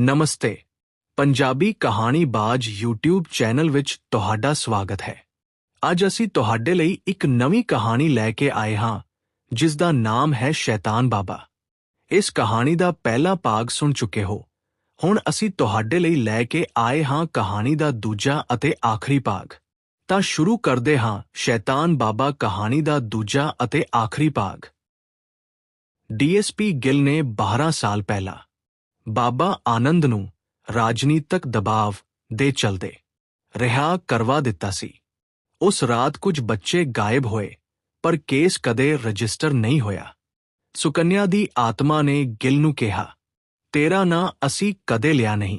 ਨਮਸਤੇ। ਪੰਜਾਬੀ ਕਹਾਣੀ ਬਾਜ YouTube channel ਵਿੱਚ ਤੁਹਾਡਾ ਸਵਾਗਤ ਹੈ। ਅੱਜ ਅਸੀਂ ਤੁਹਾਡੇ ਲਈ ਇੱਕ ਨਵੀਂ ਕਹਾਣੀ ਲੈ ਕੇ ਆਏ ਹਾਂ ਜਿਸ ਦਾ ਨਾਮ ਹੈ ਸ਼ੈਤਾਨ ਬਾਬਾ। ਇਸ ਕਹਾਣੀ ਦਾ ਪਹਿਲਾ ਭਾਗ ਸੁਣ ਚੁੱਕੇ ਹੋ। ਹੁਣ ਅਸੀਂ ਤੁਹਾਡੇ ਲਈ ਲੈ ਕੇ ਆਏ ਹਾਂ ਕਹਾਣੀ ਦਾ ਦੂਜਾ ਅਤੇ ਆਖਰੀ ਭਾਗ। ਤਾਂ ਸ਼ੁਰੂ ਕਰਦੇ ਹਾਂ ਸ਼ੈਤਾਨ ਬਾਬਾ ਕਹਾਣੀ ਦਾ ਦੂਜਾ ਅਤੇ ਆਖਰੀ ਭਾਗ। ਡੀਐਸਪੀ ਗਿੱਲ ਨੇ 12 ਸਾਲ ਪਹਿਲਾਂ ਬਾਬਾ ਆਨੰਦ ਨੂੰ ਰਾਜਨੀਤਕ ਦਬਾਅ ਦੇ ਚਲਦੇ ਰਿਹਾ ਕਰਵਾ ਦਿੱਤਾ ਸੀ। ਉਸ ਰਾਤ ਕੁਝ ਬੱਚੇ ਗਾਇਬ ਹੋਏ, ਪਰ ਕੇਸ ਕਦੇ ਰਜਿਸਟਰ ਨਹੀਂ ਹੋਇਆ। ਸੁਕੰਨਿਆ ਦੀ ਆਤਮਾ ਨੇ ਗਿੱਲ ਨੂੰ ਕਿਹਾ, ਤੇਰਾ ਨਾਂ ਅਸੀਂ ਕਦੇ ਲਿਆ ਨਹੀਂ,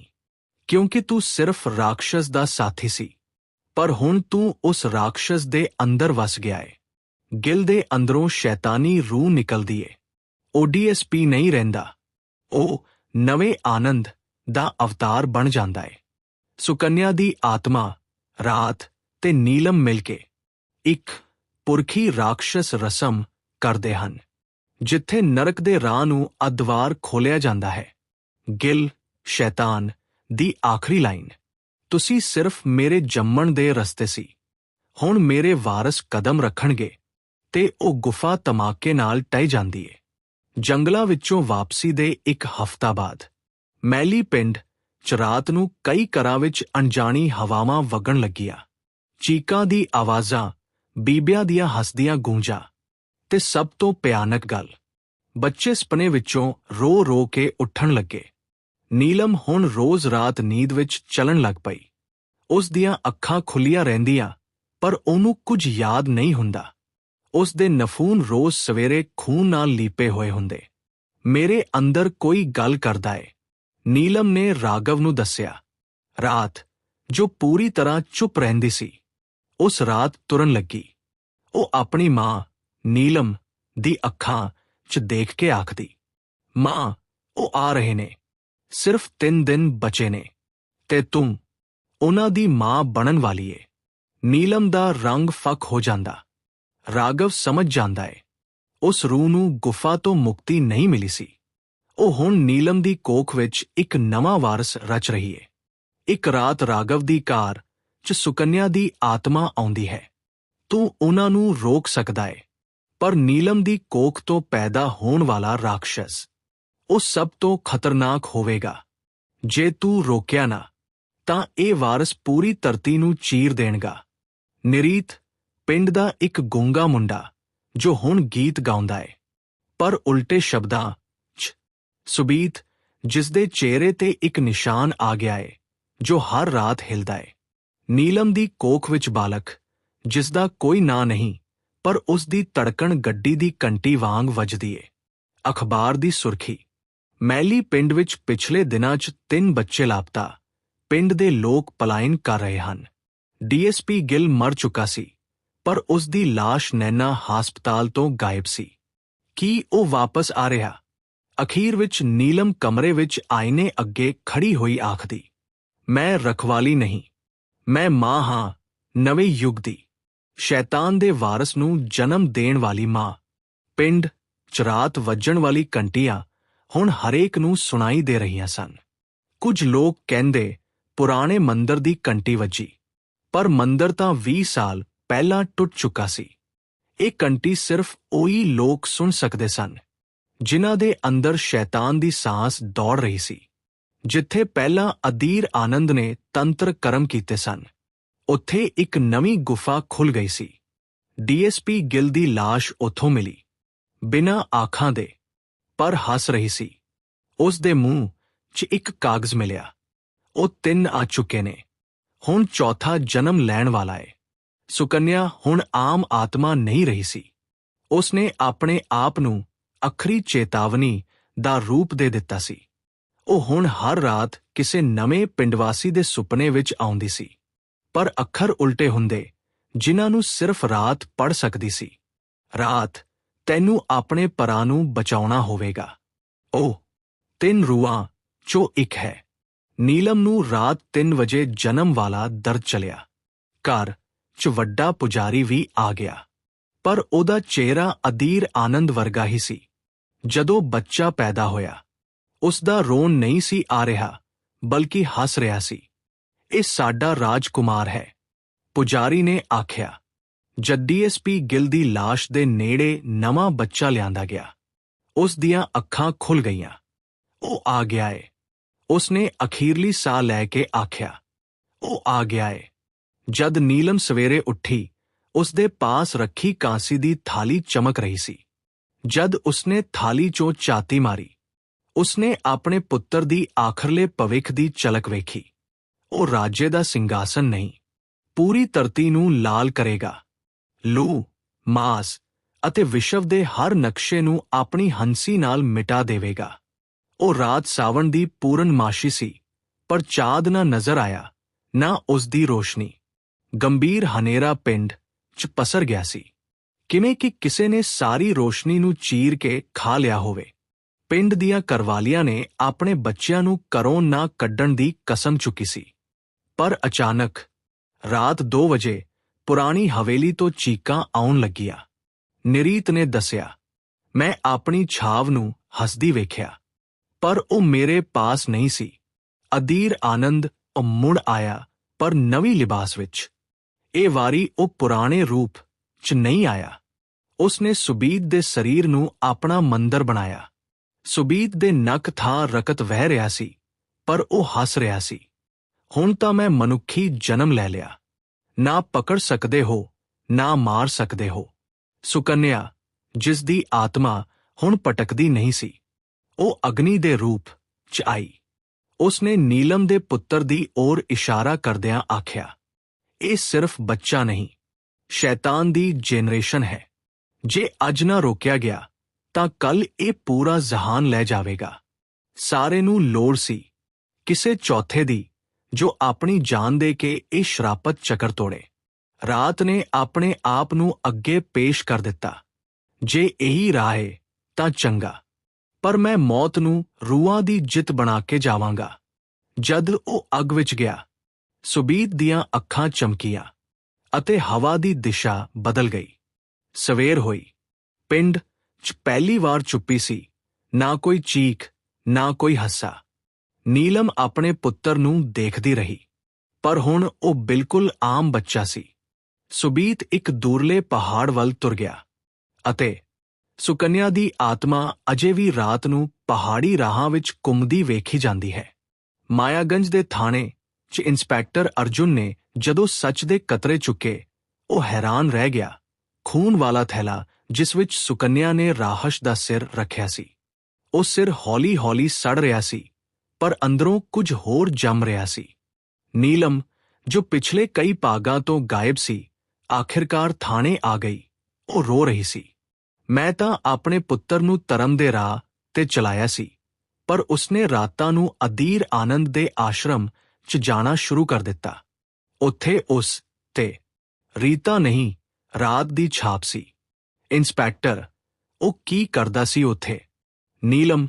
ਕਿਉਂਕਿ ਤੂੰ ਸਿਰਫ ਰਾਖਸ਼ਸ ਦਾ ਸਾਥੀ ਸੀ। ਪਰ ਹੁਣ ਤੂੰ ਉਸ ਰਾਖਸ਼ਸ ਦੇ ਅੰਦਰ ਵਸ ਗਿਆ ਏ। ਗਿਲ ਦੇ ਅੰਦਰੋਂ ਸ਼ੈਤਾਨੀ ਰੂਹ ਨਿਕਲਦੀ ਏ। ਓਡੀਐਸਪੀ ਨਹੀਂ ਰਹਿੰਦਾ। ਉਹ ਨਵੇਂ ਆਨੰਦ ਦਾ ਅਵਤਾਰ ਬਣ ਜਾਂਦਾ ਏ। ਸੁਕੰਨਿਆ ਦੀ ਆਤਮਾ ਰਾਤ ਤੇ ਨੀਲਮ ਮਿਲ ਕੇ ਇੱਕ ਪੁਰਖੀ ਰਾਖਸ਼ਸ ਰਸਮ ਕਰਦੇ ਹਨ, ਜਿੱਥੇ ਨਰਕ ਦੇ ਰਾਹ ਨੂੰ ਅਦਵਾਰ ਖੋਲਿਆ ਜਾਂਦਾ ਹੈ। ਗਿਲ, ਸ਼ੈਤਾਨ ਦੀ ਆਖਰੀ ਲਾਈਨ, ਤੁਸੀਂ ਸਿਰਫ ਮੇਰੇ ਜੰਮਣ ਦੇ ਰਸਤੇ ਸੀ। ਹੁਣ ਮੇਰੇ ਵਾਰਸ ਕਦਮ ਰੱਖਣਗੇ ਤੇ ਉਹ ਗੁਫਾ ਤਮਾਕੇ ਨਾਲ ਟਹਿ ਜਾਂਦੀ ਏ। ਜੰਗਲਾਂ ਵਿੱਚੋਂ ਵਾਪਸੀ ਦੇ ਇੱਕ ਹਫ਼ਤਾ ਬਾਅਦ, ਮੈਲੀ ਪਿੰਡ ਚ ਰਾਤ ਨੂੰ ਕਈ ਘਰਾਂ ਵਿੱਚ ਅਣਜਾਣੀ ਹਵਾਵਾਂ ਵਗਣ ਲੱਗੀਆਂ। ਚੀਕਾਂ ਦੀ ਆਵਾਜ਼ਾਂ, ਬੀਬੀਆਂ ਦੀਆਂ ਹੱਸਦੀਆਂ ਗੂੰਜਾਂ ਤੇ ਸਭ ਤੋਂ ਭਿਆਨਕ ਗੱਲ, ਬੱਚੇ ਸੁਪਨੇ ਵਿੱਚੋਂ ਰੋ ਰੋ ਕੇ ਉੱਠਣ ਲੱਗੇ। ਨੀਲਮ ਹੁਣ ਰੋਜ਼ ਰਾਤ ਨੀਂਦ ਵਿੱਚ ਚੱਲਣ ਲੱਗ ਪਈ। ਉਸ ਦੀਆਂ ਅੱਖਾਂ ਖੁੱਲੀਆਂ ਰਹਿੰਦੀਆਂ, ਪਰ ਉਹਨੂੰ ਕੁਝ ਯਾਦ ਨਹੀਂ ਹੁੰਦਾ। ਉਸ ਦੇ ਨਫੂਨ ਰੋਜ਼ ਸਵੇਰੇ ਖੂਨ ਨਾਲ ਲੀਪੇ ਹੋਏ ਹੁੰਦੇ। ਮੇਰੇ ਅੰਦਰ ਕੋਈ ਗੱਲ ਕਰਦਾ ਏ। ਨੀਲਮ ਨੇ ਰਾਗਵ ਨੂੰ ਦੱਸਿਆ, ਰਾਤ, ਜੋ ਪੂਰੀ ਤਰ੍ਹਾਂ ਚੁੱਪ ਰਹਿੰਦੀ ਸੀ, ਉਸ ਰਾਤ ਤੁਰਨ ਲੱਗੀ। ਉਹ ਆਪਣੀ ਮਾਂ, ਨੀਲਮ, ਦੀ ਅੱਖਾਂ 'ਚ ਦੇਖ ਕੇ ਆਖਦੀ, ਮਾਂ, ਉਹ ਆ ਰਹੇ ਨੇ। ਸਿਰਫ 3 ਦਿਨ ਬਚੇ ਨੇ। ਤੇ ਤੂੰ, ਉਹਨਾਂ ਦੀ ਮਾਂ ਬਣਨ ਵਾਲੀ ਏ। ਨੀਲਮ ਦਾ ਰੰਗ ਫੱਕ ਹੋ ਜਾਂਦਾ। ਰਾਗਵ ਸਮਝ ਜਾਂਦਾ ਏ। ਉਸ ਰੂਹ ਨੂੰ ਗੁਫਾ ਤੋਂ ਮੁਕਤੀ ਨਹੀਂ ਮਿਲੀ ਸੀ। ਉਹ ਹੁਣ ਨੀਲਮ ਦੀ ਕੋਖ ਵਿੱਚ ਇੱਕ ਨਵਾਂ ਵਾਰਸ ਰਚ ਰਹੀ ਏ। ਇੱਕ ਰਾਤ ਰਾਗਵ ਦੀ ਕਾਰ 'ਚ ਸੁਕੰਨਿਆ ਦੀ ਆਤਮਾ ਆਉਂਦੀ ਹੈ। ਤੂੰ ਉਹਨਾਂ ਨੂੰ ਰੋਕ ਸਕਦਾ ਏ। ਪਰ ਨੀਲਮ ਦੀ ਕੋਖ ਤੋਂ ਪੈਦਾ ਹੋਣ ਵਾਲਾ ਰਾਖਸ਼ਸ, ਉਹ ਸਭ ਤੋਂ ਖਤਰਨਾਕ ਹੋਵੇਗਾ। ਜੇ ਤੂੰ ਰੋਕਿਆ ਨਾ, ਤਾਂ ਇਹ ਵਾਰਸ ਪੂਰੀ ਧਰਤੀ ਨੂੰ ਚੀਰ ਦੇਣਗਾ। ਨਿਰੀਤ ਪਿੰਡ ਦਾ ਇੱਕ ਗੂੰਗਾ ਮੁੰਡਾ, ਜੋ ਹੁਣ ਗੀਤ ਗਾਉਂਦਾ ਏ। ਪਰ ਉਲਟੇ ਸ਼ਬਦਾਂ 'ਚ ਸੁਬੀਤ ਜਿਸ ਦੇ ਚਿਹਰੇ ਤੇ ਇੱਕ ਨਿਸ਼ਾਨ ਆ ਗਿਆ ਏ, ਜੋ ਹਰ ਰਾਤ ਹਿਲਦਾ ਏ। ਨੀਲਮ ਦੀ ਕੋਖ ਵਿੱਚ ਬਾਲਕ, ਜਿਸ ਦਾ ਕੋਈ ਨਾਂ ਨਹੀਂ, ਪਰ ਉਸ ਦੀ ਧੜਕਣ ਗੱਡੀ ਦੀ ਘੰਟੀ ਵਾਂਗ ਵੱਜਦੀ ਏ। ਅਖਬਾਰ ਦੀ ਸੁਰਖੀ, ਮੈਲੀ ਪਿੰਡ ਵਿੱਚ ਪਿਛਲੇ ਦਿਨਾਂ 'ਚ ਤਿੰਨ ਬੱਚੇ ਲਾਪਤਾ, ਪਿੰਡ ਦੇ ਲੋਕ ਪਲਾਇਨ ਕਰ ਰਹੇ ਹਨ। ਡੀਐਸਪੀ ਗਿੱਲ ਮਰ ਚੁੱਕਾ ਸੀ। ਪਰ ਉਸ ਦੀ লাশ ਨੈਣਾ ਹਸਪਤਾਲ ਤੋਂ ਗਾਇਬ ਸੀ। ਕੀ ਉਹ ਵਾਪਸ ਆ ਰਿਹਾ? ਅਖੀਰ ਵਿੱਚ ਨੀਲਮ ਕਮਰੇ ਵਿੱਚ ਆਇਨੇ ਅੱਗੇ ਖੜੀ ਹੋਈ ਆਖਦੀ, ਮੈਂ ਰਖਵਾਲੀ ਨਹੀਂ। ਮੈਂ ਮਾਂ ਹਾਂ, ਨਵੇਂ ਯੁੱਗ ਦੀ। ਸ਼ੈਤਾਨ ਦੇ ਵਾਰਸ ਨੂੰ ਜਨਮ ਦੇਣ ਵਾਲੀ ਮਾਂ। ਪਿੰਡ, ਚਰਾਤ ਵੱਜਣ ਵਾਲੀ ਘੰਟੀਆਂ ਹੁਣ ਹਰੇਕ ਨੂੰ ਸੁਣਾਈ ਦੇ ਰਹੀਆਂ ਸਨ। ਕੁਝ ਲੋਕ ਕਹਿੰਦੇ, ਪੁਰਾਣੇ ਮੰਦਰ ਦੀ ਘੰਟੀ ਵੱਜੀ। ਪਰ ਮੰਦਰ ਤਾਂ 20 ਸਾਲ ਪਹਿਲਾਂ ਟੁੱਟ ਚੁੱਕਾ ਸੀ। ਇਹ ਕੰਟੀ ਸਿਰਫ ਉਹੀ ਲੋਕ ਸੁਣ ਸਕਦੇ ਸਨ, ਜਿਨ੍ਹਾਂ ਦੇ ਅੰਦਰ ਸ਼ੈਤਾਨ ਦੀ ਸਾਹ ਦੌੜ ਰਹੀ ਸੀ, ਜਿੱਥੇ ਪਹਿਲਾਂ ਅਦੀਰ ਆਨੰਦ ਨੇ ਤੰਤਰ ਕਰਮ ਕੀਤੇ ਸਨ। ਉੱਥੇ ਇੱਕ ਨਵੀਂ ਗੁਫਾ ਖੁੱਲ ਗਈ ਸੀ। ਡੀਐਸਪੀ ਗਿਲ ਦੀ লাশ ਉੱਥੋਂ ਮਿਲੀ। ਬਿਨਾਂ ਆਖਾਂ ਦੇ ਪਰ ਹੱਸ ਰਹੀ ਸੀ। ਉਸ ਦੇ ਮੂੰਹ 'ਚ ਇੱਕ ਕਾਗਜ਼ ਮਿਲਿਆ। ਉਹ ਤਿੰਨ ਆ ਚੁੱਕੇ ਨੇ। ਹੁਣ ਚੌਥਾ ਜਨਮ ਲੈਣ ਵਾਲਾ ਏ। ਸੁਕੰਨਿਆ ਹੁਣ ਆਮ ਆਤਮਾ ਨਹੀਂ ਰਹੀ ਸੀ। ਉਸਨੇ ਆਪਣੇ ਆਪ ਨੂੰ ਅਖਰੀ ਚੇਤਾਵਨੀ ਦਾ ਰੂਪ ਦੇ ਦਿੱਤਾ ਸੀ। ਉਹ ਹੁਣ ਹਰ ਰਾਤ ਕਿਸੇ ਨਵੇਂ ਪਿੰਡਵਾਸੀ ਦੇ ਸੁਪਨੇ ਵਿੱਚ ਆਉਂਦੀ ਸੀ। ਪਰ ਅੱਖਰ ਉਲਟੇ ਹੁੰਦੇ, ਜਿਨ੍ਹਾਂ ਨੂੰ ਸਿਰਫ ਰਾਤ ਪੜ ਸਕਦੀ ਸੀ। ਰਾਤ, ਤੈਨੂੰ ਆਪਣੇ ਪਰਾਂ ਨੂੰ ਬਚਾਉਣਾ ਹੋਵੇਗਾ। ਉਹ ਤਿੰਨ ਰੂਹਾਂ, ਚੋਂ ਇੱਕ ਹੈ। ਨੀਲਮ ਨੂੰ ਰਾਤ 3 ਵਜੇ ਜਨਮ ਵਾਲਾ ਦਰਦ ਚਲਿਆ। ਘਰ 'ਚ ਵੱਡਾ ਪੁਜਾਰੀ ਵੀ ਆ ਗਿਆ। ਪਰ ਉਹਦਾ ਚਿਹਰਾ ਅਧੀਰ ਆਨੰਦ ਵਰਗਾ ਹੀ ਸੀ। ਜਦੋਂ ਬੱਚਾ ਪੈਦਾ ਹੋਇਆ ਉਸ ਦਾ ਰੋਣ ਨਹੀਂ ਸੀ ਆ ਰਿਹਾ, ਬਲਕਿ ਹੱਸ ਰਿਹਾ ਸੀ। ਇਹ ਸਾਡਾ ਰਾਜਕੁਮਾਰ ਹੈ, ਪੁਜਾਰੀ ਨੇ ਆਖਿਆ। ਜਦ ਡੀਐਸਪੀ ਗਿੱਲ ਦੀ ਲਾਸ਼ ਦੇ ਨੇੜੇ ਨਵਾਂ ਬੱਚਾ ਲਿਆਂਦਾ ਗਿਆ। ਉਸ ਦੀਆਂ ਅੱਖਾਂ ਖੁੱਲ ਗਈਆਂ। ਉਹ ਆ ਗਿਆ ਏ। ਉਸਨੇ ਅਖੀਰਲੀ ਸਾਹ ਲੈ ਕੇ ਆਖਿਆ। ਉਹ ਆ ਗਿਆ ਏ। ਜਦ ਨੀਲਮ ਸਵੇਰੇ ਉੱਠੀ ਉਸ ਦੇ ਪਾਸ ਰੱਖੀ ਕਾਂਸੀ ਦੀ ਥਾਲੀ ਚਮਕ ਰਹੀ ਸੀ। ਜਦ ਉਸਨੇ ਥਾਲੀ ਚੋਂ ਚਾਤੀ ਮਾਰੀ, ਉਸਨੇ ਆਪਣੇ ਪੁੱਤਰ ਦੀ ਆਖਰਲੇ ਭਵਿੱਖ ਦੀ ਝਲਕ ਵੇਖੀ। ਉਹ ਰਾਜੇ ਦਾ ਸਿੰਘਾਸਨ ਨਹੀਂ, ਪੂਰੀ ਧਰਤੀ ਨੂੰ ਲਾਲ ਕਰੇਗਾ। ਲੂ, ਮਾਸ ਅਤੇ ਵਿਸ਼ਵ ਦੇ ਹਰ ਨਕਸ਼ੇ ਨੂੰ ਆਪਣੀ ਹੰਸੀ ਨਾਲ ਮਿਟਾ ਦੇਵੇਗਾ। ਉਹ ਰਾਤ ਸਾਵਣ ਦੀ ਪੂਰਨਮਾਸ਼ੀ ਸੀ, ਪਰ ਚਾਦ ਨਾ ਨਜ਼ਰ ਆਇਆ, ਨਾ ਉਸ ਦੀ ਰੋਸ਼ਨੀ। ਗੰਭੀਰ ਹਨੇਰਾ ਪਿੰਡ ਚ ਪਸਰ ਗਿਆ ਸੀ। ਕਿਵੇਂ ਕਿ ਕਿਸੇ ਨੇ ਸਾਰੀ ਰੋਸ਼ਨੀ ਨੂੰ ਚੀਰ ਕੇ ਖਾ ਲਿਆ ਹੋਵੇ। ਪਿੰਡ ਦੀਆਂ ਕਰਵਾਲੀਆਂ ਨੇ ਆਪਣੇ ਬੱਚਿਆਂ ਨੂੰ ਘਰੋਂ ਨਾ ਕੱਢਣ ਦੀ ਕਸਮ ਚੁੱਕੀ ਸੀ। ਪਰ ਅਚਾਨਕ ਰਾਤ 2 ਵਜੇ ਪੁਰਾਣੀ ਹਵੇਲੀ ਤੋਂ ਚੀਕਾਂ ਆਉਣ ਲੱਗੀਆਂ। ਨਰੀਤ ਨੇ ਦੱਸਿਆ, ਮੈਂ ਆਪਣੀ ਛਾਵ ਨੂੰ ਹੱਸਦੀ ਵੇਖਿਆ, ਪਰ ਉਹ ਮੇਰੇ ਪਾਸ ਨਹੀਂ ਸੀ। ਅਧੀਰ ਆਨੰਦ ਉਹ ਮੁੜ ਆਇਆ, ਪਰ ਨਵੀਂ ਲਿਬਾਸ ਵਿੱਚ। ਇਹ ਵਾਰੀ ਉਹ ਪੁਰਾਣੇ ਰੂਪ 'ਚ ਨਹੀਂ ਆਇਆ। ਉਸਨੇ ਸੁਬੀਤ ਦੇ ਸਰੀਰ ਨੂੰ ਆਪਣਾ ਮੰਦਰ ਬਣਾਇਆ। ਸੁਬੀਤ ਦੇ ਨੱਕ ਥਾਂ ਰਕਤ ਵਹਿ ਰਿਹਾ ਸੀ, ਪਰ ਉਹ ਹੱਸ ਰਿਹਾ ਸੀ। ਹੁਣ ਤਾਂ ਮੈਂ ਮਨੁੱਖੀ ਜਨਮ ਲੈ ਲਿਆ। ਨਾ ਪਕੜ ਸਕਦੇ ਹੋ, ਨਾ ਮਾਰ ਸਕਦੇ ਹੋ। ਸੁਕੰਨਿਆ, ਜਿਸ ਦੀ ਆਤਮਾ ਹੁਣ ਪਟਕਦੀ ਨਹੀਂ ਸੀ, ਉਹ ਅਗਨੀ ਦੇ ਰੂਪ 'ਚ ਆਈ। ਉਸਨੇ ਨੀਲਮ ਦੇ ਪੁੱਤਰ ਦੀ ਔਰ ਇਸ਼ਾਰਾ ਕਰਦਿਆਂ ਆਖਿਆ ਇਹ ਸਿਰਫ ਬੱਚਾ ਨਹੀਂ, ਸ਼ੈਤਾਨ ਦੀ ਜਨਰੇਸ਼ਨ ਹੈ। ਜੇ ਅੱਜ ਨਾ ਰੋਕਿਆ ਗਿਆ, ਤਾਂ ਕੱਲ ਇਹ ਪੂਰਾ ਜਹਾਨ ਲੈ ਜਾਵੇਗਾ। ਸਾਰੇ ਨੂੰ ਲੋੜ ਸੀ, ਕਿਸੇ ਚੌਥੇ ਦੀ, ਜੋ ਆਪਣੀ ਜਾਨ ਦੇ ਕੇ ਇਹ ਸ਼ਰਾਪਤ ਚੱਕਰ ਤੋੜੇ। ਰਾਤ ਨੇ ਆਪਣੇ ਆਪ ਨੂੰ ਅੱਗੇ ਪੇਸ਼ ਕਰ ਦਿੱਤਾ। ਜੇ ਇਹੀ ਰਾਹ ਹੈ ਤਾਂ ਚੰਗਾ। ਪਰ ਮੈਂ ਮੌਤ ਨੂੰ ਰੂਹਾਂ ਦੀ ਜਿੱਤ ਬਣਾ ਕੇ ਜਾਵਾਂਗਾ। ਜਦ ਉਹ ਅੱਗ ਵਿੱਚ ਗਿਆ ਸੁਬੀਤ ਦੀਆਂ ਅੱਖਾਂ ਚਮਕੀਆਂ ਅਤੇ ਹਵਾ ਦੀ ਦਿਸ਼ਾ ਬਦਲ ਗਈ। ਸਵੇਰ ਹੋਈ। ਪਿੰਡ 'ਚ ਪਹਿਲੀ ਵਾਰ ਚੁੱਪੀ ਸੀ। ਨਾ ਕੋਈ ਚੀਖ, ਨਾ ਕੋਈ ਹੱਸਾ। ਨੀਲਮ ਆਪਣੇ ਪੁੱਤਰ ਨੂੰ ਦੇਖਦੀ ਰਹੀ। ਪਰ ਹੁਣ ਉਹ ਬਿਲਕੁਲ ਆਮ ਬੱਚਾ ਸੀ। ਸੁਬੀਤ ਇੱਕ ਦੂਰਲੇ ਪਹਾੜ ਵੱਲ ਤੁਰ ਗਿਆ ਅਤੇ ਸੁਕੰਨਿਆ ਦੀ ਆਤਮਾ ਅਜੇ ਵੀ ਰਾਤ ਨੂੰ ਪਹਾੜੀ ਰਾਹਾਂ ਵਿੱਚ ਘੁੰਮਦੀ ਵੇਖੀ ਜਾਂਦੀ ਹੈ। ਮਾਇਆਗੰਜ ਦੇ ਥਾਣੇ 'ਚ ਇੰਸਪੈਕਟਰ ਅਰਜੁਨ ਨੇ ਜਦੋਂ ਸੱਚ ਦੇ ਕਤਰੇ ਚੁੱਕੇ, ਉਹ ਹੈਰਾਨ ਰਹਿ ਗਿਆ। ਖੂਨ ਵਾਲਾ ਥੈਲਾ, ਜਿਸ ਵਿੱਚ ਸੁਕੰਨਿਆ ਨੇ ਰਾਹਸ਼ ਦਾ ਸਿਰ ਰੱਖਿਆ ਸੀ। ਉਹ ਸਿਰ ਹੌਲੀ-ਹੌਲੀ ਸੜ ਰਿਹਾ ਸੀ, ਪਰ ਅੰਦਰੋਂ ਕੁਝ ਹੋਰ ਜੰਮ ਰਿਹਾ ਸੀ। ਨੀਲਮ, ਜੋ ਪਿਛਲੇ ਕਈ ਭਾਗਾਂ ਤੋਂ ਗਾਇਬ ਸੀ, ਆਖਿਰਕਾਰ ਥਾਣੇ ਆ ਗਈ। ਉਹ ਰੋ ਰਹੀ ਸੀ। ਮੈਂ ਤਾਂ ਆਪਣੇ ਪੁੱਤਰ ਨੂੰ ਧਰਮ ਦੇ ਰਾਹ ਤੇ ਚਲਾਇਆ ਸੀ, ਪਰ ਉਸਨੇ ਰਾਤਾਂ ਨੂੰ ਅਦੀਰ ਆਨੰਦ ਦੇ ਆਸ਼ਰਮ 'ਚ ਜਾਣਾ ਸ਼ੁਰੂ ਕਰ ਦਿੱਤਾ। ਉੱਥੇ ਉਸ ਤੇ ਰੀਤਾ ਨਹੀਂ, ਰਾਤ ਦੀ ਛਾਪ ਸੀ। ਇੰਸਪੈਕਟਰ, ਉਹ ਕੀ ਕਰਦਾ ਸੀ ਉੱਥੇ? ਨੀਲਮ,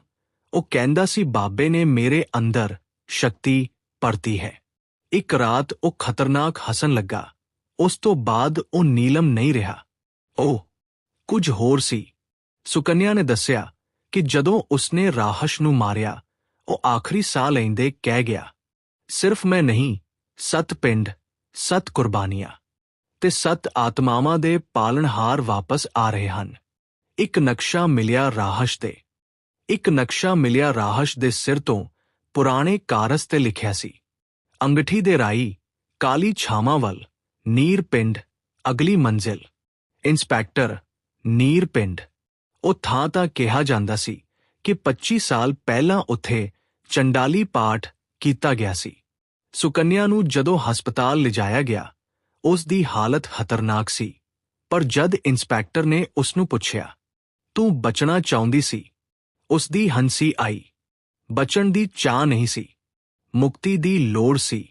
ਉਹ ਕਹਿੰਦਾ ਸੀ ਬਾਬੇ ਨੇ ਮੇਰੇ ਅੰਦਰ ਸ਼ਕਤੀ ਭਰਤੀ ਹੈ। ਇੱਕ ਰਾਤ ਉਹ ਖਤਰਨਾਕ ਹਸਨ ਲੱਗਾ। ਉਸ ਤੋਂ ਬਾਅਦ ਉਹ ਨੀਲਮ ਨਹੀਂ ਰਿਹਾ। ਉਹ ਕੁਝ ਹੋਰ ਸੀ। ਸੁਕੰਨਿਆ ਨੇ ਦੱਸਿਆ ਕਿ ਜਦੋਂ ਉਸਨੇ ਰਾਹਸ਼ ਨੂੰ ਮਾਰਿਆ, ਉਹ ਆਖਰੀ ਸਾਹ ਲੈਂਦੇ ਕਹਿ ਗਿਆ। ਸਿਰਫ ਮੈਂ ਨਹੀਂ, ਸਤ ਪਿੰਡ, ਸਤ ਕੁਰਬਾਨੀਆਂ ਤੇ ਸਤ ਆਤਮਾਵਾਂ ਦੇ ਪਾਲਣਹਾਰ ਵਾਪਸ ਆ ਰਹੇ ਹਨ। ਇੱਕ ਨਕਸ਼ਾ ਮਿਲਿਆ ਰਾਹਸ਼ ਦੇ ਇੱਕ ਨਕਸ਼ਾ ਮਿਲਿਆ ਰਾਹਸ਼ ਦੇ ਸਿਰ ਤੋਂ ਪੁਰਾਣੇ ਕਾਰਸ ਤੇ ਲਿਖਿਆ ਸੀ। ਅੰਗਠੀ ਦੇ ਰਾਈ, ਕਾਲੀ ਛਾਵਾਂ ਵੱਲ, ਨੀਰ ਪਿੰਡ, ਅਗਲੀ ਮੰਜ਼ਿਲ। ਇੰਸਪੈਕਟਰ, ਨੀਰ ਪਿੰਡ। ਉਹ ਥਾਂ ਤਾਂ ਕਿਹਾ ਜਾਂਦਾ ਸੀ ਕਿ 25 ਸਾਲ ਪਹਿਲਾਂ ਉੱਥੇ ਚੰਡਾਲੀ ਪਾਠ ਕੀਤਾ ਗਿਆ ਸੀ। ਸੁਕੰਨਿਆ ਨੂੰ ਜਦੋਂ ਹਸਪਤਾਲ ਲਿਜਾਇਆ ਗਿਆ, ਉਸ ਦੀ ਹਾਲਤ ਖਤਰਨਾਕ ਸੀ, ਪਰ ਜਦ ਇੰਸਪੈਕਟਰ ਨੇ ਉਸ ਨੂੰ ਪੁੱਛਿਆ, ਤੂੰ ਬਚਣਾ ਚਾਹੁੰਦੀ ਸੀ? ਉਸ ਦੀ ਹੰਸੀ ਆਈ। ਬਚਣ ਦੀ ਚਾਹ ਨਹੀਂ ਸੀ, ਮੁਕਤੀ ਦੀ ਲੋੜ ਸੀ।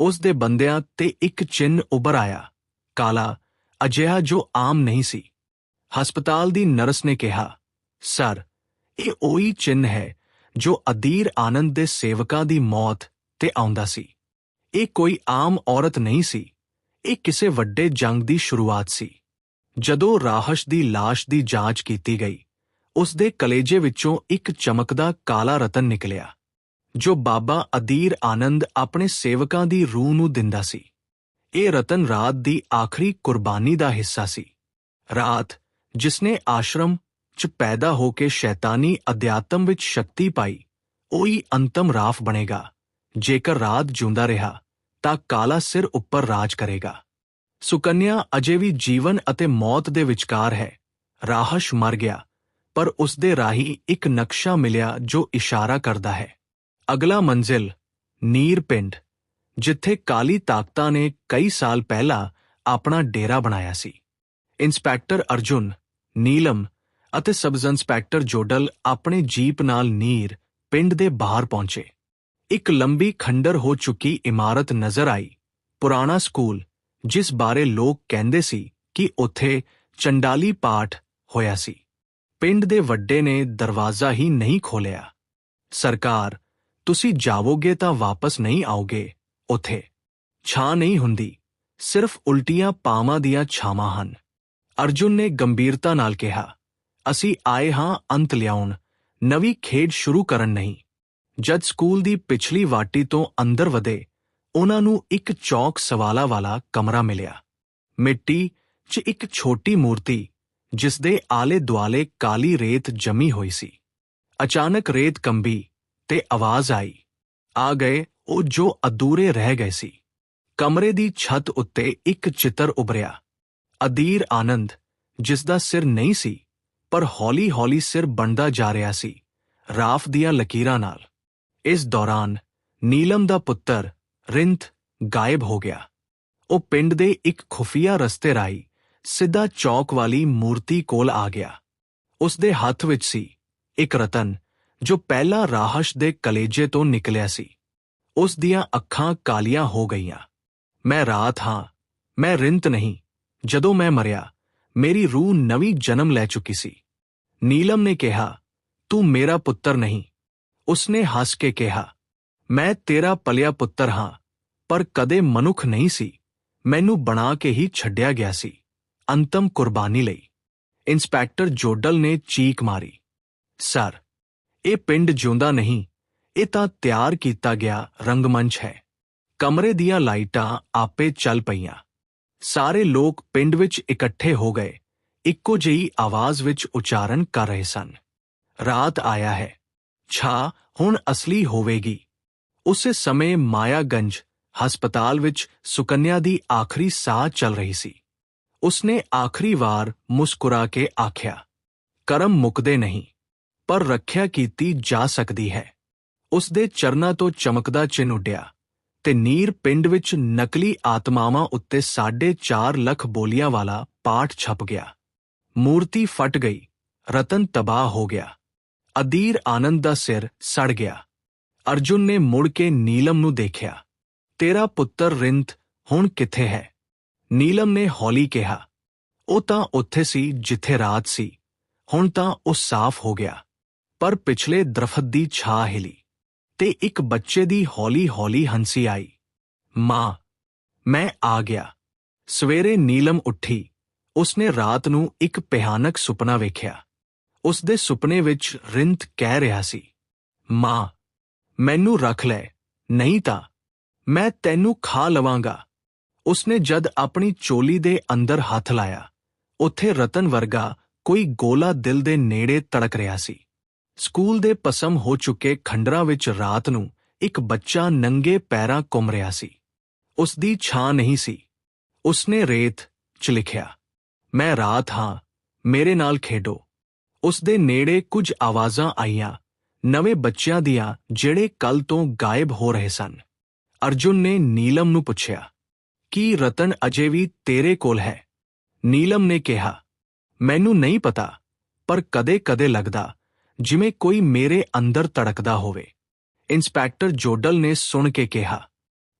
ਉਸ ਦੇ ਬੰਦਿਆਂ ਤੇ ਇੱਕ ਚਿੰਨ ਉੱਭਰ ਆਇਆ, ਕਾਲਾ, ਅਜਿਹਾ ਜੋ ਆਮ ਨਹੀਂ ਸੀ। ਹਸਪਤਾਲ ਦੀ ਨਰਸ ਨੇ ਕਿਹਾ, ਸਰ, ਇਹ ਉਹੀ ਚਿੰਨ ਹੈ ਜੋ ਅਦੀਰ ਆਨੰਦ ਦੇ ਸੇਵਕਾਂ ਦੀ ਮੌਤ ਤੇ ਆਉਂਦਾ ਸੀ। ਇਹ ਕੋਈ ਆਮ ਔਰਤ ਨਹੀਂ ਸੀ। ਇਹ ਕਿਸੇ ਵੱਡੇ ਜੰਗ ਦੀ ਸ਼ੁਰੂਆਤ ਸੀ। ਜਦੋਂ ਰਾਹਸ਼ ਦੀ লাশ ਦੀ ਜਾਂਚ ਕੀਤੀ ਗਈ ਉਸ ਦੇ ਕਲੇਜੇ ਵਿੱਚੋਂ ਇੱਕ ਚਮਕਦਾ ਕਾਲਾ ਰਤਨ ਨਿਕਲਿਆ, ਜੋ ਬਾਬਾ ਅਦੀਰ ਆਨੰਦ ਆਪਣੇ ਸੇਵਕਾਂ ਦੀ ਰੂਹ ਨੂੰ ਦਿੰਦਾ ਸੀ। ਇਹ ਰਤਨ ਰਾਤ ਦੀ ਆਖਰੀ ਕੁਰਬਾਨੀ ਦਾ ਹਿੱਸਾ ਸੀ। ਰਾਤ, ਜਿਸਨੇ ਆਸ਼ਰਮ ਚ ਪੈਦਾ ਹੋ ਕੇ ਸ਼ੈਤਾਨੀ ਅਧਿਆਤਮ ਵਿੱਚ ਸ਼ਕਤੀ ਪਾਈ, ਉਹੀ ਅੰਤਮ ਰਾਫ ਬਣੇਗਾ। ਜੇਕਰ ਰਾਤ ਜਿਉਂਦਾ ਰਿਹਾ, ਤਾਂ ਕਾਲਾ ਸਿਰ ਉੱਪਰ ਰਾਜ ਕਰੇਗਾ। ਸੁਕੰਨਿਆ ਅਜੇ ਵੀ ਜੀਵਨ ਅਤੇ ਮੌਤ ਦੇ ਵਿਚਕਾਰ ਹੈ। ਰਾਹਸ਼ ਮਰ ਗਿਆ, ਪਰ ਉਸ ਦੇ ਰਾਹੀ ਇੱਕ ਨਕਸ਼ਾ ਮਿਲਿਆ ਜੋ ਇਸ਼ਾਰਾ ਕਰਦਾ ਹੈ। ਅਗਲਾ ਮੰਜ਼ਿਲ, ਨੀਰ ਪਿੰਡ, ਜਿੱਥੇ ਕਾਲੀ ਤਾਕਤਾਂ ਨੇ ਕਈ ਸਾਲ ਪਹਿਲਾਂ ਆਪਣਾ ਡੇਰਾ ਬਣਾਇਆ ਸੀ। ਇੰਸਪੈਕਟਰ ਅਰਜੁਨ, ਨੀਲਮ ਅਤੇ ਸਬ ਇੰਸਪੈਕਟਰ ਜੋਡਲ ਆਪਣੇ ਜੀਪ ਨਾਲ ਨੀਰ ਪਿੰਡ ਦੇ ਬਾਹਰ ਪਹੁੰਚੇ। ਇੱਕ ਲੰਬੀ ਖੰਡਰ ਹੋ ਚੁੱਕੀ ਇਮਾਰਤ ਨਜ਼ਰ ਆਈ। ਪੁਰਾਣਾ ਸਕੂਲ, ਜਿਸ ਬਾਰੇ ਲੋਕ ਕਹਿੰਦੇ ਸੀ ਕਿ ਉੱਥੇ ਚੰਡਾਲੀ ਪਾਠ ਹੋਇਆ ਸੀ। ਪਿੰਡ ਦੇ ਵੱਡੇ ਨੇ ਦਰਵਾਜ਼ਾ ਹੀ ਨਹੀਂ ਖੋਲਿਆ ਸਰਕਾਰ, ਤੁਸੀਂ ਜਾਵੋਗੇ ਤਾਂ ਵਾਪਸ ਨਹੀਂ ਆਓਗੇ ਉੱਥੇ। ਛਾਂ ਨਹੀਂ ਹੁੰਦੀ। ਸਿਰਫ ਉਲਟੀਆਂ ਪਾਵਾਂ ਦੀਆਂ ਛਾਵਾਂ ਹਨ, ਅਰਜੁਨ ਨੇ ਗੰਭੀਰਤਾ ਨਾਲ ਕਿਹਾ। ਅਸੀਂ ਆਏ ਹਾਂ ਅੰਤ ਲਿਆਉਣ। ਨਵੀਂ ਖੇਡ ਸ਼ੁਰੂ ਕਰਨ ਨਹੀਂ। ਜਦ ਸਕੂਲ ਦੀ ਪਿਛਲੀ ਵਾਟੀ ਤੋਂ ਅੰਦਰ ਵਧੇ, ਉਹਨਾਂ ਨੂੰ ਇੱਕ ਚੌਕ ਸਵਾਲਾ ਵਾਲਾ ਕਮਰਾ ਮਿਲਿਆ। ਮਿੱਟੀ 'ਚ ਇੱਕ ਛੋਟੀ ਮੂਰਤੀ, ਜਿਸ ਦੇ ਆਲੇ ਦੁਆਲੇ ਕਾਲੀ ਰੇਤ ਜਮੀ ਹੋਈ ਸੀ। ਅਚਾਨਕ ਰੇਤ ਕੰਬੀ ਤੇ ਆਵਾਜ਼ ਆਈ। ਆ ਗਏ ਉਹ ਜੋ ਅਧੂਰੇ ਰਹਿ ਗਏ ਸੀ। ਕਮਰੇ ਦੀ ਛੱਤ ਉੱਤੇ ਇੱਕ ਚਿੱਤਰ ਉਭਰਿਆ। ਅਧੀਰ ਆਨੰਦ, ਜਿਸ ਦਾ ਸਿਰ ਨਹੀਂ ਸੀ ਪਰ ਹੌਲੀ-ਹੌਲੀ ਸਿਰ ਬਣਦਾ ਜਾ ਰਿਹਾ ਸੀ, ਰਾਫ ਦੀਆਂ ਲਕੀਰਾਂ ਨਾਲ। ਇਸ ਦੌਰਾਨ ਨੀਲਮ ਦਾ ਪੁੱਤਰ ਰਿੰਥ ਗਾਇਬ ਹੋ ਗਿਆ। ਉਹ ਪਿੰਡ ਦੇ ਇੱਕ ਖੁਫੀਆ ਰਸਤੇ ਰਾਹੀਂ ਸਿੱਧਾ ਚੌਕ ਵਾਲੀ ਮੂਰਤੀ ਕੋਲ ਆ ਗਿਆ। ਉਸ ਦੇ ਹੱਥ ਵਿੱਚ ਸੀ ਇੱਕ ਰਤਨ, ਜੋ ਪਹਿਲਾ ਰਾਹਸ਼ ਦੇ ਕਲੇਜੇ ਤੋਂ ਨਿਕਲਿਆ ਸੀ। ਉਸ ਦੀਆਂ ਅੱਖਾਂ ਕਾਲੀਆਂ ਹੋ ਗਈਆਂ। ਮੈਂ ਰਾਤ ਹਾਂ, ਮੈਂ ਰਿੰਤ ਨਹੀਂ, ਜਦੋਂ ਮੈਂ ਮਰਿਆ ਮੇਰੀ ਰੂਹ ਨਵੀਂ ਜਨਮ ਲੈ ਚੁੱਕੀ ਸੀ। ਨੀਲਮ ਨੇ ਕਿਹਾ, ਤੂੰ ਮੇਰਾ ਪੁੱਤਰ ਨਹੀਂ। ਉਸਨੇ ਹੱਸ ਕੇ ਕਿਹਾ, ਮੈਂ ਤੇਰਾ ਪਲਿਆ ਪੁੱਤਰ ਹਾਂ, ਪਰ ਕਦੇ ਮਨੁੱਖ ਨਹੀਂ ਸੀ। ਮੈਨੂੰ ਬਣਾ ਕੇ ਹੀ ਛੱਡਿਆ ਗਿਆ ਸੀ, ਅੰਤਮ ਕੁਰਬਾਨੀ ਲਈ। ਇੰਸਪੈਕਟਰ ਜੋਡਲ ਨੇ ਚੀਕ ਮਾਰੀ, ਸਰ, ਇਹ ਪਿੰਡ ਜਿਉਂਦਾ ਨਹੀਂ, ਇਹ ਤਾਂ ਤਿਆਰ ਕੀਤਾ ਗਿਆ ਰੰਗਮੰਚ ਹੈ। ਕਮਰੇ ਦੀਆਂ ਲਾਈਟਾਂ ਆਪੇ ਚੱਲ ਪਈਆਂ। ਸਾਰੇ ਲੋਕ ਪਿੰਡ ਵਿੱਚ ਇਕੱਠੇ ਹੋ ਗਏ। ਇੱਕੋ ਜਿਹੀ ਆਵਾਜ਼ ਵਿੱਚ ਉਚਾਰਨ ਕਰ ਰਹੇ ਸਨ। ਰਾਤ ਆਇਆ ਹੈ। ਛਾ, ਹੁਣ ਅਸਲੀ ਹੋਵੇਗੀ। ਉਸੇ ਸਮੇਂ ਮਾਇਆਗੰਜ ਹਸਪਤਾਲ ਵਿੱਚ ਸੁਕੰਨਿਆ ਦੀ ਆਖਰੀ ਸਾਹ ਚੱਲ ਰਹੀ ਸੀ। ਉਸਨੇ ਆਖਰੀ ਵਾਰ ਮੁਸਕਰਾ ਕੇ ਆਖਿਆ, ਕਰਮ ਮੁਕਦੇ ਨਹੀਂ, ਪਰ ਰੱਖਿਆ ਕੀਤੀ ਜਾ ਸਕਦੀ ਹੈ। ਉਸ ਦੇ ਚਰਨਾਂ ਤੋਂ ਚਮਕਦਾ ਚਿੰਨ ਉੱਡਿਆ। ਤੇ ਨੀਰ ਪਿੰਡ ਵਿੱਚ ਨਕਲੀ ਆਤਮਾਵਾਂ ਉੱਤੇ 4.5 ਲੱਖ ਬੋਲੀਆਂ ਵਾਲਾ ਪਾਠ ਛਪ ਗਿਆ। ਮੂਰਤੀ ਫਟ ਗਈ, ਰਤਨ ਤਬਾਹ ਹੋ ਗਿਆ। ਅਦੀਰ ਆਨੰਦ ਦਾ ਸਿਰ ਸੜ ਗਿਆ। ਅਰਜੁਨ ਨੇ ਮੁੜ ਕੇ ਨੀਲਮ ਨੂੰ ਦੇਖਿਆ। ਤੇਰਾ ਪੁੱਤਰ ਰਿੰਤ ਹੁਣ ਕਿੱਥੇ ਹੈ? ਨੀਲਮ ਨੇ ਹੌਲੀ ਕਿਹਾ। ਉਹ ਤਾਂ ਉੱਥੇ ਸੀ ਜਿੱਥੇ ਰਾਤ ਸੀ। ਹੁਣ ਤਾਂ ਉਹ ਸਾਫ਼ ਹੋ ਗਿਆ। ਪਰ ਪਿਛਲੇ ਦਰਖਤ ਦੀ ਛਾਂ ਹਿਲੀ। ਤੇ ਇੱਕ ਬੱਚੇ ਦੀ ਹੌਲੀ-ਹੌਲੀ ਹੰਸੀ ਆਈ। ਮਾਂ, ਮੈਂ ਆ ਗਿਆ। ਸਵੇਰੇ ਨੀਲਮ ਉੱਠੀ। ਉਸਨੇ ਰਾਤ ਨੂੰ ਇੱਕ ਭਿਆਨਕ ਸੁਪਨਾ ਵੇਖਿਆ। ਉਸਦੇ ਸੁਪਨੇ ਵਿੱਚ ਰਿੰਤ ਕਹਿ ਰਿਹਾ ਸੀ, ਮਾਂ, ਮੈਨੂੰ ਰੱਖ ਲੈ, ਨਹੀਂ ਤਾਂ, ਮੈਂ ਤੈਨੂੰ ਖਾ ਲਵਾਂਗਾ। ਉਸਨੇ ਜਦ ਆਪਣੀ ਚੋਲੀ ਦੇ ਅੰਦਰ ਹੱਥ ਲਾਇਆ, ਉੱਥੇ ਰਤਨ ਵਰਗਾ ਕੋਈ ਗੋਲਾ ਦਿਲ ਦੇ ਨੇੜੇ ਤੜਕ ਰਿਹਾ ਸੀ। ਸਕੂਲ ਦੇ ਪਸਮ ਹੋ ਚੁੱਕੇ ਖੰਡਰਾਂ ਵਿੱਚ ਰਾਤ ਨੂੰ ਇੱਕ ਬੱਚਾ ਨੰਗੇ ਪੈਰਾਂ ਘੁੰਮ ਰਿਹਾ ਸੀ। ਉਸ ਦੀ ਛਾਂ ਨਹੀਂ ਸੀ। ਉਸਨੇ ਰੇਤ 'ਚ ਲਿਖਿਆ, ਮੈਂ ਰਾਤ ਹਾਂ, ਮੇਰੇ ਨਾਲ ਖੇਡੋ। ਉਸ ਦੇ ਨੇੜੇ ਕੁਝ ਆਵਾਜ਼ਾਂ ਆਈਆਂ, ਨਵੇਂ ਬੱਚਿਆਂ ਦੀਆਂ, ਜਿਹੜੇ ਕੱਲ ਤੋਂ ਗਾਇਬ ਹੋ ਰਹੇ ਸਨ। ਅਰਜੁਨ ਨੇ ਨੀਲਮ ਨੂੰ ਪੁੱਛਿਆ, ਕੀ ਰਤਨ ਅਜੇ ਵੀ ਤੇਰੇ ਕੋਲ ਹੈ? ਨੀਲਮ ਨੇ ਕਿਹਾ, ਮੈਨੂੰ ਨਹੀਂ ਪਤਾ, ਪਰ ਕਦੇ-ਕਦੇ ਲੱਗਦਾ ਜਿਵੇਂ ਕੋਈ ਮੇਰੇ ਅੰਦਰ ਤੜਕਦਾ ਹੋਵੇ। ਇੰਸਪੈਕਟਰ ਜੋਡਲ ਨੇ ਸੁਣ ਕੇ ਕਿਹਾ,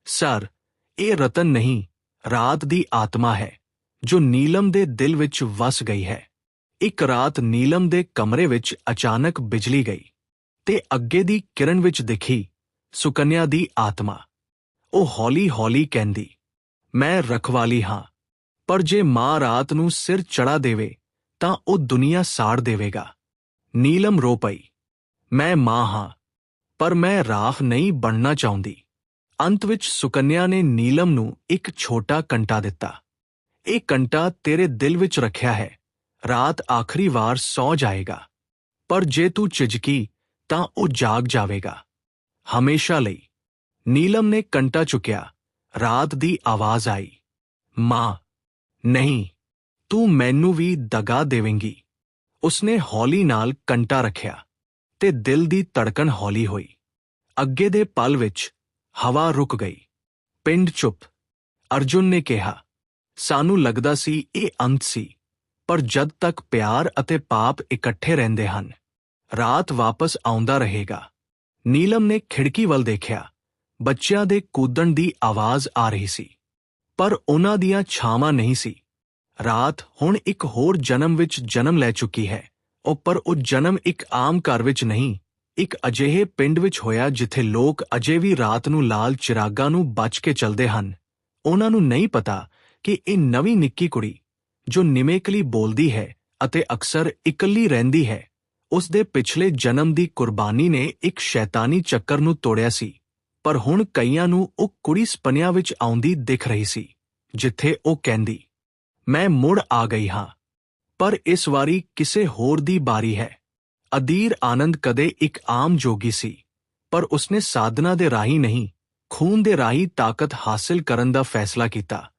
ਸਰ, ਇਹ ਰਤਨ ਨਹੀਂ, ਰਾਤ ਦੀ ਆਤਮਾ ਹੈ, ਜੋ ਨੀਲਮ ਦੇ ਦਿਲ ਵਿੱਚ ਵਸ ਗਈ ਹੈ। ਇੱਕ ਰਾਤ ਨੀਲਮ ਦੇ ਕਮਰੇ ਵਿੱਚ ਅਚਾਨਕ ਬਿਜਲੀ ਗਈ ਤੇ ਅੱਗੇ ਦੀ ਕਿਰਨ ਵਿੱਚ ਦਿਖੀ ਸੁਕਨਿਆ ਦੀ ਆਤਮਾ। ਉਹ ਹੌਲੀ-ਹੌਲੀ ਕਹਿੰਦੀ, ਮੈਂ ਰਖਵਾਲੀ ਹਾਂ, ਪਰ ਜੇ ਮਾਂ ਰਾਤ ਨੂੰ ਸਿਰ ਚੜਾ ਦੇਵੇ ਤਾਂ ਉਹ ਦੁਨੀਆ ਸਾੜ ਦੇਵੇਗਾ। ਨੀਲਮ ਰੋ ਪਈ ਮੈਂ ਮਾਂ ਹਾਂ, ਪਰ ਮੈਂ ਰਾਖ ਨਹੀਂ ਬਣਨਾ ਚਾਹੁੰਦੀ। ਅੰਤ ਵਿੱਚ ਸੁਕੰਨਿਆ ਨੇ ਨੀਲਮ ਨੂੰ ਇੱਕ ਛੋਟਾ ਕੰਟਾ ਦਿੱਤਾ। ਇਹ ਕੰਟਾ ਤੇਰੇ ਦਿਲ ਵਿੱਚ ਰੱਖਿਆ ਹੈ। ਰਾਤ ਆਖਰੀ ਵਾਰ ਸੌ ਜਾਏਗਾ। ਪਰ ਜੇ ਤੂੰ ਝਿਜਕੀ, ਤਾਂ ਉਹ ਜਾਗ ਜਾਵੇਗਾ। ਹਮੇਸ਼ਾ ਲਈ। ਨੀਲਮ ਨੇ ਕੰਟਾ ਚੁੱਕਿਆ। ਰਾਤ ਦੀ ਆਵਾਜ਼ ਆਈ। ਮਾਂ, ਨਹੀਂ, ਤੂੰ ਮੈਨੂੰ ਵੀ ਦਗਾ ਦੇਵੇਂਗੀ। ਉਸਨੇ ਹੌਲੀ ਨਾਲ ਕੰਟਾ ਰੱਖਿਆ ਤੇ ਦਿਲ ਦੀ ਧੜਕਣ ਹੌਲੀ ਹੋਈ। ਅੱਗੇ ਦੇ ਪਲ ਵਿੱਚ ਹਵਾ ਰੁਕ ਗਈ। ਪਿੰਡ ਚੁੱਪ। ਅਰਜੁਨ ਨੇ ਕਿਹਾ, ਸਾਨੂੰ ਲੱਗਦਾ ਸੀ ਇਹ ਅੰਤ ਸੀ, ਪਰ ਜਦ ਤੱਕ ਪਿਆਰ ਅਤੇ ਪਾਪ ਇਕੱਠੇ ਰਹਿੰਦੇ ਹਨ, ਰਾਤ ਵਾਪਸ ਆਉਂਦਾ ਰਹੇਗਾ। ਨੀਲਮ ਨੇ ਖਿੜਕੀ ਵੱਲ ਦੇਖਿਆ। ਬੱਚਿਆਂ ਦੇ ਕੂਦਣ ਦੀ ਆਵਾਜ਼ ਆ ਰਹੀ ਸੀ, ਪਰ ਉਹਨਾਂ ਦੀਆਂ ਛਾਵਾਂ ਨਹੀਂ ਸੀ। ਰਾਤ ਹੁਣ ਇੱਕ ਹੋਰ ਜਨਮ ਵਿੱਚ ਜਨਮ ਲੈ ਚੁੱਕੀ ਹੈ। ਉਹ ਪਰ ਉਹ ਜਨਮ ਇੱਕ ਆਮ ਘਰ ਵਿੱਚ ਨਹੀਂ, ਇੱਕ ਅਜਿਹੇ ਪਿੰਡ ਵਿੱਚ ਹੋਇਆ ਜਿੱਥੇ ਲੋਕ ਅਜੇ ਵੀ ਰਾਤ ਨੂੰ ਲਾਲ ਚਿਰਾਗਾਂ ਨੂੰ ਬਚ ਕੇ ਚੱਲਦੇ ਹਨ। ਉਹਨਾਂ ਨੂੰ ਨਹੀਂ ਪਤਾ ਕਿ ਇਹ ਨਵੀਂ ਨਿੱਕੀ ਕੁੜੀ, ਜੋ ਨਿਮੇਕਲੀ ਬੋਲਦੀ ਹੈ ਅਤੇ ਅਕਸਰ ਇਕੱਲੀ ਰਹਿੰਦੀ ਹੈ, ਉਸ ਦੇ ਪਿਛਲੇ ਜਨਮ ਦੀ ਕੁਰਬਾਨੀ ਨੇ ਇੱਕ ਸ਼ੈਤਾਨੀ ਚੱਕਰ ਨੂੰ ਤੋੜਿਆ ਸੀ। ਪਰ ਹੁਣ ਕਈਆਂ ਨੂੰ ਉਹ ਕੁੜੀ ਸੁਪਨਿਆਂ ਵਿੱਚ ਆਉਂਦੀ ਦਿਖ ਰਹੀ ਸੀ, ਜਿੱਥੇ ਉਹ ਕਹਿੰਦੀ ਮੈਂ ਮੁੜ ਆ ਗਈ ਹਾਂ। ਪਰ ਇਸ ਵਾਰੀ ਕਿਸੇ ਹੋਰ ਦੀ ਬਾਰੀ ਹੈ। ਅਦੀਰ ਆਨੰਦ ਕਦੇ ਇੱਕ ਆਮ ਜੋਗੀ ਸੀ, ਪਰ ਉਸਨੇ ਸਾਧਨਾ ਦੇ ਰਾਹੀਂ ਨਹੀਂ, ਖੂਨ ਦੇ ਰਾਹੀਂ ਤਾਕਤ ਹਾਸਲ ਕਰਨ ਦਾ ਫੈਸਲਾ ਕੀਤਾ।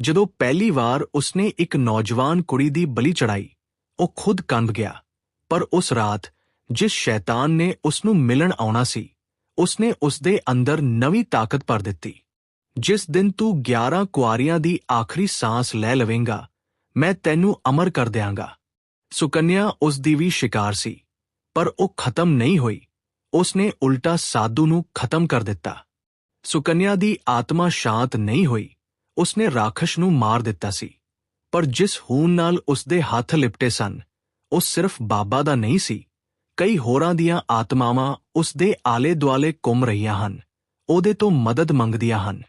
ਜਦੋਂ ਪਹਿਲੀ ਵਾਰ ਉਸਨੇ ਇੱਕ ਨੌਜਵਾਨ ਕੁੜੀ ਦੀ ਬਲੀ ਚੜਾਈ, ਉਹ ਖੁਦ ਕੰਬ ਗਿਆ। ਪਰ ਉਸ ਰਾਤ ਜਿਸ ਸ਼ੈਤਾਨ ਨੇ ਉਸ ਨੂੰ ਮਿਲਣ ਆਉਣਾ ਸੀ, ਉਸਨੇ ਉਸ ਦੇ ਅੰਦਰ ਨਵੀਂ ਤਾਕਤ ਭਰ ਦਿੱਤੀ। ਜਿਸ ਦਿਨ ਤੂੰ 11 ਕੁਆਰੀਆਂ ਦੀ ਆਖਰੀ ਸਾਹ ਲੈ ਲਵੇਂਗਾ, ਮੈਂ ਤੈਨੂੰ ਅਮਰ ਕਰ ਦਿਆਂਗਾ। ਸੁਕੰਨਿਆ ਉਸ ਦੀ ਵੀ ਸ਼ਿਕਾਰ ਸੀ, ਪਰ ਉਹ ਖਤਮ ਨਹੀਂ ਹੋਈ। ਉਸਨੇ ਉਲਟਾ ਸਾਧੂ ਨੂੰ ਖਤਮ ਕਰ ਦਿੱਤਾ। ਸੁਕੰਨਿਆ ਦੀ ਆਤਮਾ ਸ਼ਾਂਤ ਨਹੀਂ ਹੋਈ, ਉਸਨੇ ਰਾਖਸ਼ ਨੂੰ ਮਾਰ ਦਿੱਤਾ ਸੀ। ਪਰ ਜਿਸ ਹੂਨ ਨਾਲ ਉਸਦੇ ਹੱਥ ਲਿਪਟੇ ਸਨ, ਉਹ ਸਿਰਫ ਬਾਬਾ ਦਾ ਨਹੀਂ ਸੀ। ਕਈ ਹੋਰਾਂ ਦੀਆਂ ਆਤਮਾਵਾਂ ਉਸਦੇ ਆਲੇ-ਦੁਆਲੇ ਘੁੰਮ ਰਹੀਆਂ ਹਨ, ਉਹਦੇ ਤੋਂ ਮਦਦ ਮੰਗਦੀਆਂ ਹਨ।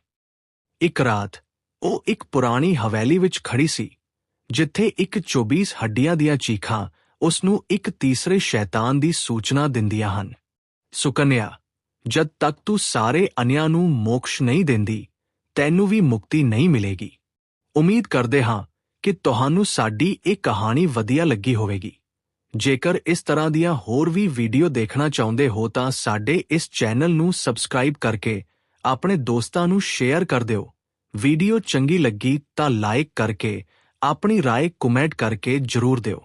ਇੱਕ ਰਾਤ ਉਹ ਇੱਕ ਪੁਰਾਣੀ ਹਵੇਲੀ ਵਿੱਚ ਖੜੀ ਸੀ, ਜਿੱਥੇ ਇੱਕ 24 ਹੱਡੀਆਂ ਦੀਆਂ ਚੀਖਾਂ ਉਸ ਨੂੰ ਇੱਕ ਤੀਸਰੇ ਸ਼ੈਤਾਨ ਦੀ ਸੂਚਨਾ ਦਿੰਦੀਆਂ ਹਨ। ਸੁਕੰਨਿਆ, ਜਦ ਤੱਕ ਤੂੰ ਸਾਰੇ ਅਨਿਆਂ ਨੂੰ ਮੋਕਸ਼ ਨਹੀਂ ਦਿੰਦੀ, ਤੈਨੂੰ ਵੀ ਮੁਕਤੀ ਨਹੀਂ ਮਿਲੇਗੀ। ਉਮੀਦ ਕਰਦੇ ਹਾਂ ਕਿ ਤੁਹਾਨੂੰ ਸਾਡੀ ਇਹ ਕਹਾਣੀ ਵਧੀਆ ਲੱਗੀ ਹੋਵੇਗੀ। ਜੇਕਰ ਇਸ ਤਰ੍ਹਾਂ ਦੀਆਂ ਹੋਰ ਵੀ ਵੀਡੀਓ ਦੇਖਣਾ ਚਾਹੁੰਦੇ ਹੋ ਤਾਂ ਸਾਡੇ ਇਸ ਚੈਨਲ ਨੂੰ ਸਬਸਕ੍ਰਾਈਬ ਕਰਕੇ ਆਪਣੇ ਦੋਸਤਾਂ ਨੂੰ ਸ਼ੇਅਰ ਕਰ ਦਿਓ ਵੀਡੀਓ ਚੰਗੀ ਲੱਗੀ ਤਾਂ ਲਾਈਕ ਕਰਕੇ ਆਪਣੀ رائے ਕਮੈਂਟ ਕਰਕੇ ਜਰੂਰ ਦਿਓ